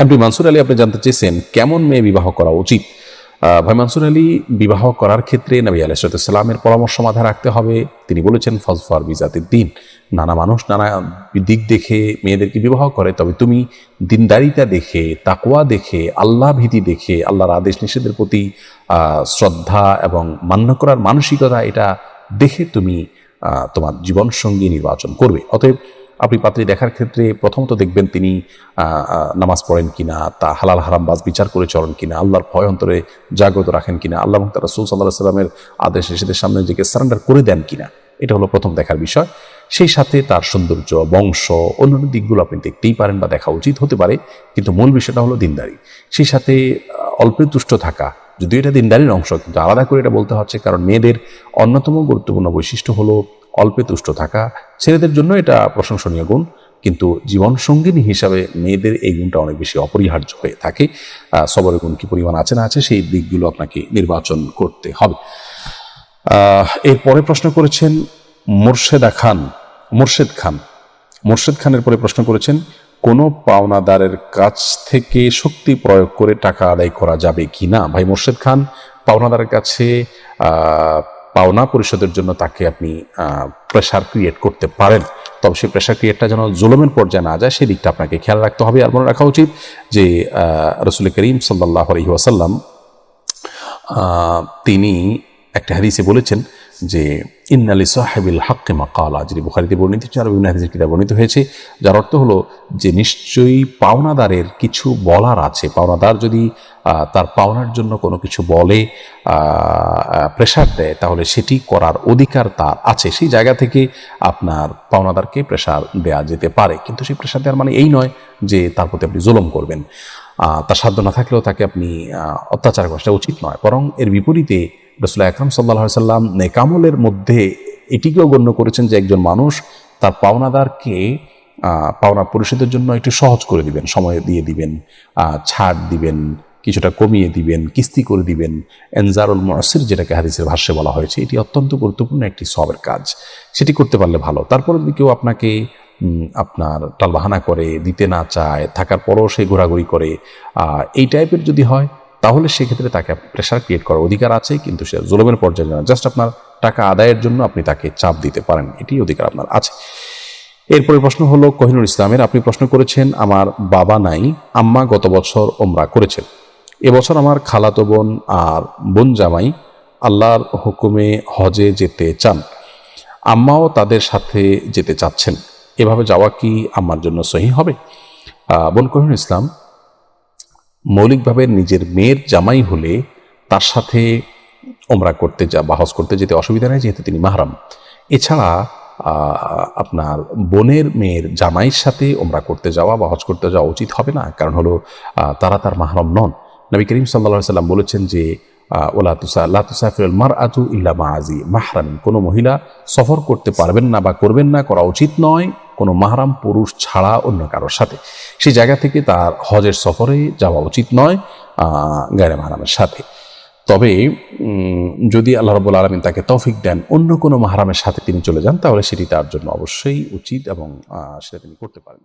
MP Mansur Ali আপনি জানতে চেয়েছেন কেমন মেয়ে বিবাহ করা উচিত? ভাই মানসুর আলী বিবাহ করার ক্ষেত্রে নবী আলাইসালামের পরামর্শ মাথায় রাখতে হবে। তিনি বলেছেন ফজফর বিজাতির দিন। নানা মানুষ নানা দিক দেখে মেয়েদেরকে বিবাহ করে। তবে তুমি দিনদারিতা দেখে তাকুয়া দেখে, আল্লাহ ভীতি দেখে, আল্লাহর আদেশ নিষেধের প্রতি শ্রদ্ধা এবং মান্য করার মানসিকতা, এটা দেখে তুমি তোমার জীবন সঙ্গী নির্বাচন করবে। অতএব আপনি পাত্রী দেখার ক্ষেত্রে প্রথমত দেখবেন তিনি নামাজ পড়েন কিনা, তা হালাল হারাম বাজ বিচার করে চলেন কিনা, আল্লাহর ভয় অন্তরে জাগ্রত রাখেন কিনা, আল্লাহ তার রসুল সাল্লাহ সাল্লামের আদেশ নিষেধের সামনে নিজেকে সারেন্ডার করে দেন কিনা, এটা হলো প্রথম দেখার বিষয়। সেই সাথে তার সৌন্দর্য, বংশ, অন্যান্য দিকগুলো আপনি দেখতেই পারেন বা দেখা উচিত হতে পারে, কিন্তু মূল বিষয়টা হলো দিনদারি। সেই সাথে অল্পে তুষ্ট থাকা, যদিও এটা দিনদারির অংশ, কিন্তু আলাদা করে এটা বলতে হচ্ছে, কারণ মেয়েদের অন্যতম গুরুত্বপূর্ণ বৈশিষ্ট্য হলো অল্পে তুষ্ট থাকা ছেলেদের জন্য এটা প্রশংসনীয় গুণ। কিন্তু জীবন সঙ্গিনী হিসাবে মেয়েদের এই গুণটা অনেক বেশি অপরিহার্য হয়ে থাকে। সবরের গুণ কি পরিমাণ আছে না আছে সেই দিকগুলো আপনাকে নির্বাচন করতে হবে। এরপরে প্রশ্ন করেছেন মোর্শেদা খান, মোর্শেদ খান। মোর্শেদ খানের পরে প্রশ্ন করেছেন, কোনো পাওনাদারের কাছ থেকে শক্তি প্রয়োগ করে টাকা আদায় করা যাবে কি না? ভাই মোর্শেদ খান, পাওনাদারের কাছে পাওনা পরিশোধের জন্য তাকে আপনি প্রেশার ক্রিয়েট করতে পারেন। তবে সেই প্রেশার ক্রিয়েটটা যেন জুলুমের পর্যায়ে না যায়, সেই দিকটা আপনাকে খেয়াল রাখতে হবে। আর মনে রাখা উচিত যে রসুল করিম সাল্লাহ আলহি তিনি একটা হাদিসে বলেছেন যে ইন্নালি সাহেবিল হাক্কে মাকালা যিনি বুখারিতে বর্ণিত হচ্ছে আর বিভিন্ন হাদিসের কিতাব বর্ণিত হয়েছে, যার অর্থ হলো যে, নিশ্চয়ই পাওনাদারের কিছু বলার আছে। পাওনাদার যদি তার পাওনার জন্য কোনো কিছু বলে প্রেশার দেয়, তাহলে সেটি করার অধিকার তার আছে। সেই জায়গা থেকে আপনার পাওনাদারকে প্রেশার দেয়া যেতে পারে। কিন্তু সেই প্রেশার দেওয়ার মানে এই নয় যে, তার প্রতি আপনি জুলম করবেন। তার সাধ্য না থাকলেও তাকে আপনি অত্যাচার করা উচিত নয়। বরং এর বিপরীতে রসুল্লাহ আকরম সাল্লাহ সাল্লাম নেকামলের মধ্যে এটিকেও গণ্য করেছেন যে একজন মানুষ তার পাওনাদারকে পাওনা পরিশোধের জন্য একটু সহজ করে দিবেন, সময় দিয়ে দিবেন ছাড় দিবেন, কিছুটা কমিয়ে দিবেন, কিস্তি করে দিবেন। এনজারুল মসির যেটাকে হাদিসের ভাষ্যে বলা হয়েছে, এটি অত্যন্ত গুরুত্বপূর্ণ একটি সবের কাজ। সেটি করতে পারলে ভালো। তারপর যদি কেউ আপনাকে আপনার টালবাহানা করে, দিতে না চায়, থাকার পরও সে ঘোরাঘুরি করে এই টাইপের যদি হয় তাহলে সেক্ষেত্রে তাকে প্রেশার ক্রিয়েট করার অধিকার আছে কিন্তু সে জুলুমের পর্যায়ে না। জাস্ট আপনার টাকা আদায়ের জন্য আপনি তাকে চাপ দিতে পারেন এটি অধিকার আপনার আছে। এরপরে প্রশ্ন হলো, কহিনুর ইসলামের আপনি প্রশ্ন করেছেন, আমার বাবা নাই, আম্মা গত বছর ওমরা করেছেন। এবছর আমার খালাতো বোন আর বোন জামাই আল্লাহর হুকুমে হজে যেতে চান। আম্মাও তাদের সাথে যেতে চাচ্ছেন। এভাবে যাওয়া কি আম্মার জন্য সহি হবে? বোন কহিনুর ইসলাম মৌলিকভাবে নিজের মেয়ের জামাই হলে তার সাথে ওমরা করতে যা বা করতে যেতে অসুবিধা নেই, যেহেতু তিনি মাহরাম। এছাড়া আপনার বোনের মেয়ের জামাইয়ের সাথে ওমরা করতে যাওয়া বা হজ করতে যাওয়া উচিত হবে না। কারণ হলো তারা তার মাহরম নন। নবী করিম সাল্লা সাল্লাম বলেছেন যে ওলা তুসা, লা তুসাফিরুল মার আতু ইল্লা মাআজি মাহরাম কোনো মহিলা সফর করতে পারবেন না বা করবেন না, করা উচিত নয়। কোনো মাহারাম পুরুষ ছাড়া অন্য কারোর সাথে। সেই জায়গা থেকে তার হজের সফরে যাওয়া উচিত নয় গায়ে মাহরামের সাথে। তবে যদি আল্লাহ রবুল আলমিন তাকে তফিক দেন অন্য কোনো মাহারামের সাথে তিনি চলে যান, তাহলে সেটি তার জন্য অবশ্যই উচিত এবং সেটা তিনি করতে পারেন।